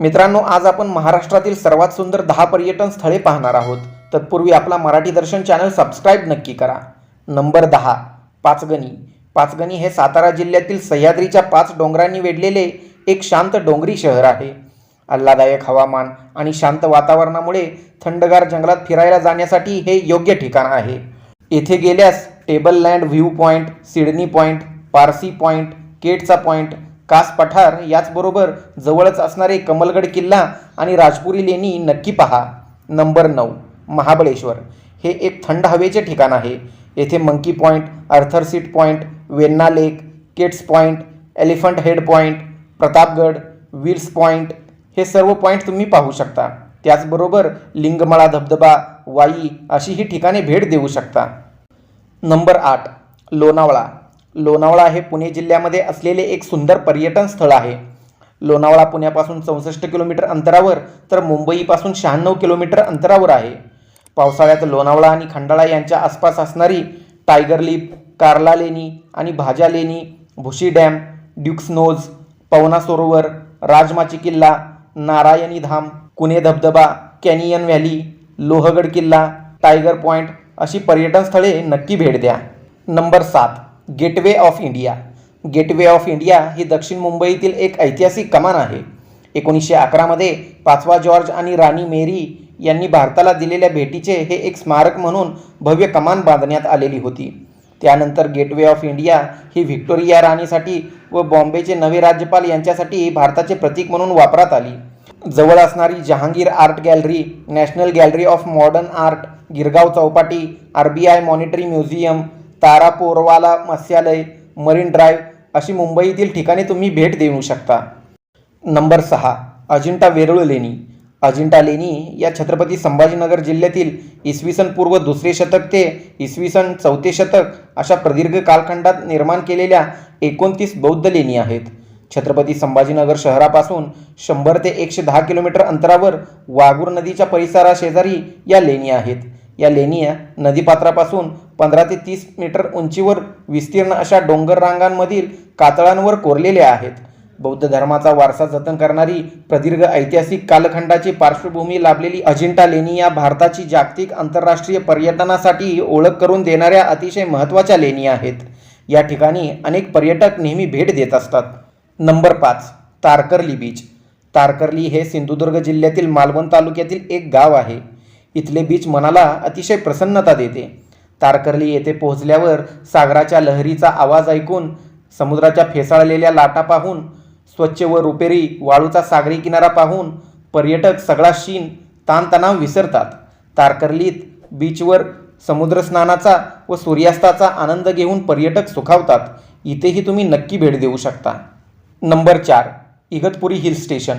मित्रांनो आज आपण महाराष्ट्रातील सर्वात सुंदर दहा पर्यटन स्थळे पाहणार आहोत. तत्पूर्वी आपला मराठी दर्शन चॅनल सबस्क्राईब नक्की करा. नंबर दहा पाचगणी. पाचगणी हे सातारा जिल्ह्यातील सह्याद्रीच्या पाच डोंगरांनी वेढलेले एक शांत डोंगरी शहर आहे. आल्हादायक हवामान आणि शांत वातावरणामुळे थंडगार जंगलात फिरायला जाण्यासाठी हे योग्य ठिकाण आहे. येथे गेल्यास table land view point Sydney point Parsi point केटचा point Kas पठार याचबरोबर जवळच असणारे कमलगड किल्ला आणि राजपुरी लेणी नक्की पहा. नंबर नऊ महाबळेश्वर. हे एक थंड हवेचे ठिकाण आहे. येथे monkey point Arthur seat point Venna lake Kate's point elephant head point Pratapgad Wills point हे सर्व पॉईंट तुम्ही पाहू शकता. त्याचबरोबर लिंगमळा धबधबा वाई अशी ही ठिकाणे भेट देऊ शकता. नंबर आठ लोणावळा. लोणावळा हे पुणे जिल्ह्यामध्ये असलेले एक सुंदर पर्यटन स्थळ आहे. लोणावळा पुण्यापासून चौसष्ट किलोमीटर अंतरावर तर मुंबईपासून शहाण्णव किलोमीटर अंतरावर आहे. पावसाळ्यात लोणावळा आणि खंडाळा यांच्या आसपास असणारी टायगर लिप कार्ला लेणी आणि भाजा लेणी Bhushi dam Duke's Nose Pavna सरोवर राजमाची किल्ला नारायणी धाम कुणे धबधबा कॅनियन व्हॅली लोहगड किल्ला टायगर पॉईंट अशी पर्यटन स्थळे नक्की भेट द्या. नंबर सात. Gateway of India. Gateway of India ही दक्षिण मुंबईतील एक ऐतिहासिक कमान आहे. एकोणीसशे अकरामध्ये पाचवा जॉर्ज आणि राणी मेरी यांनी भारताला दिलेल्या भेटीचे हे एक स्मारक म्हणून भव्य कमान बांधण्यात आलेली होती. त्यानंतर गेटवे ऑफ इंडिया ही व्हिक्टोरिया राणीसाठी व बॉम्बेचे नवे राज्यपाल यांच्यासाठी भारताचे प्रतीक म्हणून वापरात आली. जवळ असणारी Jehangir art gallery national gallery of modern art Girgaon Chowpatty R B I monetary museum Taraporewala मत्स्यालय मरीन ड्राईव्ह अशी मुंबईतील ठिकाणी तुम्ही भेट देऊ शकता. नंबर सहा अजिंठा वेरूळ लेणी. अजिंठा लेणी या छत्रपती संभाजीनगर जिल्ह्यातील इसवी सन पूर्व दुसरे शतक ते इसवी सन चौथे शतक अशा प्रदीर्घ कालखंडात निर्माण केलेल्या एकोणतीस बौद्ध लेणी आहेत. छत्रपती संभाजीनगर शहरापासून शंभर ते एकशे दहा किलोमीटर अंतरावर वाघूर नदीच्या परिसराशेजारी या लेणी आहेत. या लेणी नदीपात्रापासून पंधरा ते तीस मीटर उंचीवर विस्तीर्ण अशा डोंगर रांगांमधील कातळांवर कोरलेल्या आहेत. बौद्ध धर्माचा वारसा जतन करणारी प्रदीर्घ ऐतिहासिक कालखंडाची पार्श्वभूमी लाभलेली अजिंठा लेणी या भारताची जागतिक आंतरराष्ट्रीय पर्यटनासाठी ओळख करून देणाऱ्या अतिशय महत्त्वाच्या लेणी आहेत. या ठिकाणी अनेक पर्यटक नेहमी भेट देत असतात. नंबर पाच तारकर्ली बीच. तारकर्ली हे सिंधुदुर्ग जिल्ह्यातील मालवण तालुक्यातील एक गाव आहे. इथले बीच मनाला अतिशय प्रसन्नता देते. तारकर्ली येथे पोहोचल्यावर सागराच्या लहरीचा आवाज ऐकून समुद्राच्या फेसाळलेल्या लाटा पाहून स्वच्छ व रुपेरी वाळूचा सागरी किनारा पाहून पर्यटक सगळा शीन ताणतणाव विसरतात. तारकर्लीत बीचवर समुद्रस्नानाचा व सूर्यास्ताचा आनंद घेऊन पर्यटक सुखावतात. इथेही तुम्ही नक्की भेट देऊ शकता. नंबर चार इगतपुरी हिल स्टेशन.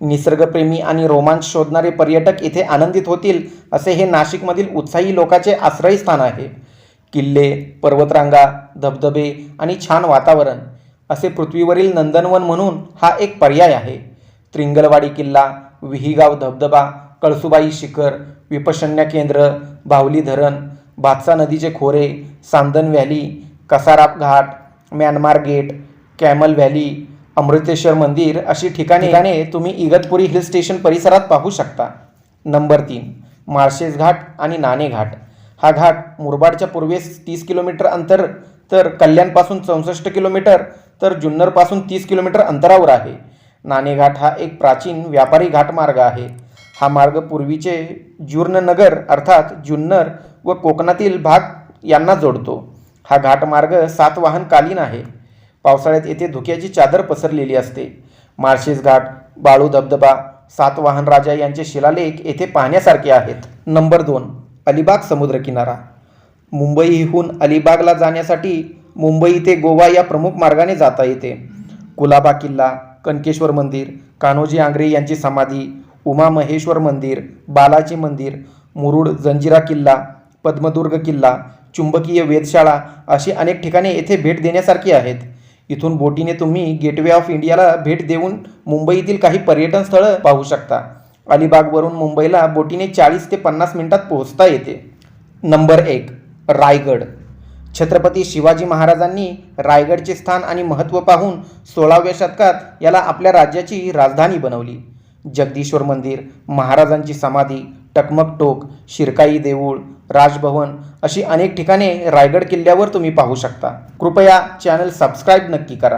निसर्गप्रेमी आणि रोमांच शोधणारे पर्यटक इथे आनंदित होतील असे हे नाशिकमधील उत्साही लोकांचे आश्रयस्थान आहे. किल्ले पर्वतरांगा धबधबे आणि छान वातावरण असे पृथ्वीवरील नंदनवन म्हणून हा एक पर्याय आहे. त्रिंगलवाडी किल्ला विहीगाव धबधबा कळसुबाई शिखर विपशन्य केंद्र बाहुली धरण भातसा नदीचे खोरे Sandhan valley Kasara ghat Myanmar gate camel valley Amruteshwar Mandir अशी ठिकाणे ठिकाणे तुम्ही इगतपुरी हिल स्टेशन परिसरात पाहू शकता. नंबर तीन माळशेज घाट आणि नाणे घाट. हा घाट मुरबाडच्या पूर्वेस तीस किलोमीटर अंतर तर कल्याणपासून चौसष्ट किलोमीटर तर जुन्नरपासून तीस किलोमीटर अंतरावर आहे. नाणेघाट हा एक प्राचीन व्यापारी घाटमार्ग आहे. हा मार्ग पूर्वीचे जुर्ननगर अर्थात जुन्नर व कोकणातील भाग यांना जोडतो. हा घाटमार्ग सातवाहनकालीन आहे. पावसाळ्यात येथे धुक्याची चादर पसरलेली असते. माळशेज घाट बाळू धबधबा सातवाहन राजा यांचे शिलालेख येथे पाहण्यासारखे आहेत. नंबर दोन अलिबाग समुद्रकिनारा. मुंबईहून अलिबागला जाण्यासाठी मुंबई ते गोवा या प्रमुख मार्गाने जाता येते. कुलाबा किल्ला कनकेश्वर मंदिर कान्होजी आंग्रे यांची समाधी उमा महेश्वर मंदिर बालाजी मंदिर मुरुड जंजिरा किल्ला पद्मदुर्ग किल्ला चुंबकीय वेधशाळा अशी अनेक ठिकाणे येथे भेट देण्यासारखी आहेत. इथून बोटीने तुम्ही गेटवे ऑफ इंडियाला भेट देऊन मुंबईतील काही पर्यटन स्थळं पाहू शकता. अलिबागवरून मुंबईला बोटीने चाळीस ते पन्नास मिनिटात पोहोचता येते. नंबर एक रायगड. छत्रपती शिवाजी महाराजांनी रायगडचे स्थान आणि महत्त्व पाहून सोळाव्या शतकात याला आपल्या राज्याची राजधानी बनवली. जगदीश्वर मंदिर महाराजांची समाधी टकमक टोक शिरकाई देऊळ राजभवन अशी अनेक ठिकाणे रायगड किल्ल्यावर तुम्ही पाहू शकता. कृपया चॅनल सबस्क्राईब नक्की करा.